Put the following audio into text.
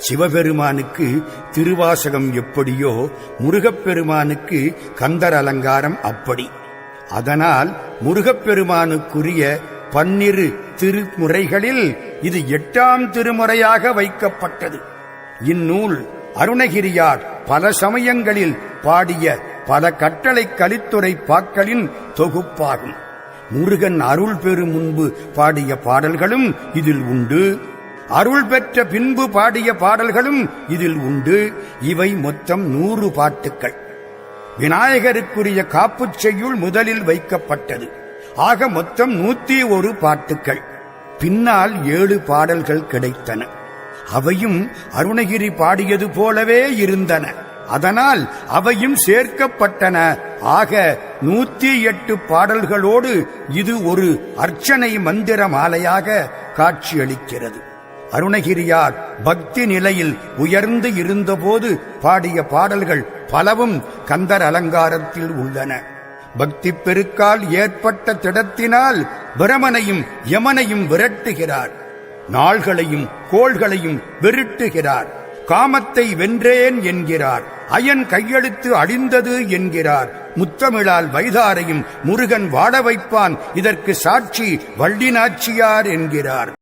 சிவபெருமானுக்கு திருவாசகம் எப்படியோ முருகப்பெருமானுக்கு கந்தர் அலங்காரம் அப்படி. அதனால் முருகப்பெருமானுக்குரிய பன்னிரு திருமுறைகளில் இது எட்டாம் திருமுறையாக வைக்கப்பட்டது. இந்நூல் அருணகிரியார் பல சமயங்களில் பாடிய பல கட்டளை கலித்துறை பாக்களின் தொகுப்பாகும். முருகன் அருள் பெறும் முன்பு பாடிய பாடல்களும் இதில் உண்டு. அருள் பெற்ற பின்பு பாடிய பாடல்களும் இதில் உண்டு. இவை மொத்தம் நூறு பாட்டுக்கள். விநாயகருக்குரிய காப்புச் செய்யுள் முதலில் வைக்கப்பட்டது. ஆக மொத்தம் நூத்தி ஒரு பாட்டுக்கள். பின்னால் ஏழு பாடல்கள் கிடைத்தன. அவையும் அருணகிரி பாடியது போலவே இருந்தன. அதனால் அவையும் சேர்க்கப்பட்டன. ஆக நூத்தி எட்டு பாடல்களோடு இது ஒரு அர்ச்சனை மந்திர மாலையாக காட்சியளிக்கிறது. அருணகிரியார் பக்தி நிலையில் உயர்ந்து இருந்தபோது பாடிய பாடல்கள் பலவும் கந்தர் அலங்காரத்தில் உள்ளன. பக்தி பெருக்கால் ஏற்பட்ட திடத்தினால் பிரமனையும் யமனையும் விரட்டுகிறார். நாள்களையும் கோள்களையும் விருட்டுகிறார். காமத்தை வென்றேன் என்கிறார். அயன் கையெழுத்து அழிந்தது என்கிறார். முத்தமிழால் வைதாரையும் முருகன் வாட வைப்பான். இதற்கு சாட்சி வள்ளிநாச்சியார் என்கிறார்.